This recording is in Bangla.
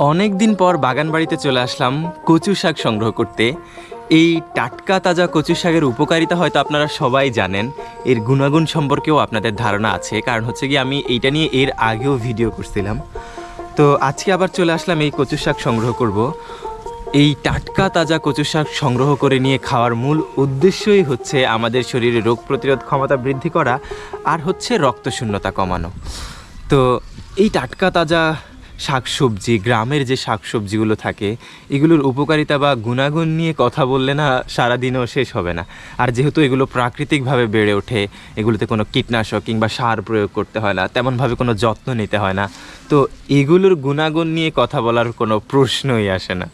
অনেক দিন পর বাগান বাড়িতে চলে আসলাম কচু শাক সংগ্রহ করতে। এই টাটকা তাজা কচু শাকের উপকারিতা হয়তো আপনারা সবাই জানেন। এর গুণাগুণ সম্পর্কেও আপনাদের ধারণা আছে, কারণ হচ্ছে কি আমি এইটা নিয়ে এর আগেও ভিডিও করছিলাম। তো আজকে আবার চলে আসলাম এই কচু শাক সংগ্রহ করব। এই টাটকা তাজা কচু শাক সংগ্রহ করে নিয়ে খাওয়ার মূল উদ্দেশ্যই হচ্ছে আমাদের শরীরে রোগ প্রতিরোধ ক্ষমতা বৃদ্ধি করা আর হচ্ছে রক্তশূন্যতা কমানো। তো এই টাটকা তাজা শাকসবজি, গ্রামের যে শাকসবজিগুলো থাকে, এগুলোর উপকারিতা বা গুণাগুণ নিয়ে কথা বললে না সারাদিনও শেষ হবে না। আর যেহেতু এগুলো প্রাকৃতিকভাবে বেড়ে ওঠে, এগুলোতে কোনো কীটনাশক কিংবা সার প্রয়োগ করতে হয় না, তেমনভাবে কোনো যত্ন নিতে হয় না, তো এগুলোর গুণাগুণ নিয়ে কথা বলার কোনো প্রশ্নই আসে না।